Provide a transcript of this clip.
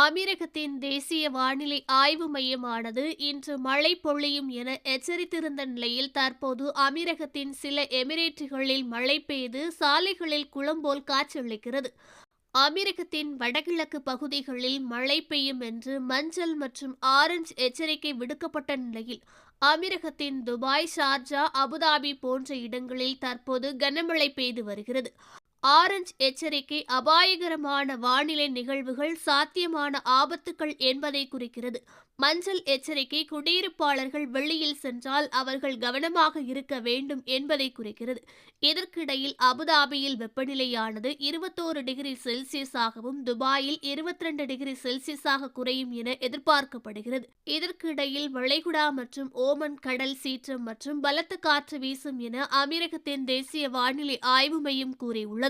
அமீரகத்தின் தேசிய வானிலை ஆய்வு மையமானது இன்று மழை பொழியும் என எச்சரித்திருந்த நிலையில் தற்போது அமீரகத்தின் சில எமிரேட்டுகளில் மழை பெய்து சாலைகளில் குளம்போல் காட்சியளிக்கிறது. அமீரகத்தின் வடகிழக்கு பகுதிகளில் மழை பெய்யும் என்று மஞ்சள் மற்றும் ஆரஞ்சு எச்சரிக்கை விடுக்கப்பட்ட நிலையில் அமீரகத்தின் துபாய் ஷார்ஜா அபுதாபி போன்ற இடங்களில் தற்போது கனமழை பெய்து வருகிறது. ஆரஞ்ச் எச்சரிக்கை அபாயகரமான வானிலை நிகழ்வுகள் சாத்தியமான ஆபத்துக்கள் என்பதை குறிக்கிறது. மஞ்சள் எச்சரிக்கை குடியிருப்பாளர்கள் வெளியில் சென்றால் அவர்கள் கவனமாக இருக்க வேண்டும் என்பதை குறிக்கிறது. இதற்கிடையில் அபுதாபியில் வெப்பநிலையானது இருபத்தோரு டிகிரி செல்சியஸாகவும் துபாயில் இருபத்தி ரெண்டு டிகிரி செல்சியஸாக குறையும் என எதிர்பார்க்கப்படுகிறது. இதற்கிடையில் வளைகுடா மற்றும் ஓமன் கடல் சீற்றம் மற்றும் பலத்த காற்று வீசும் என அமீரகத்தின் தேசிய வானிலை ஆய்வு மையம் கூறியுள்ளது.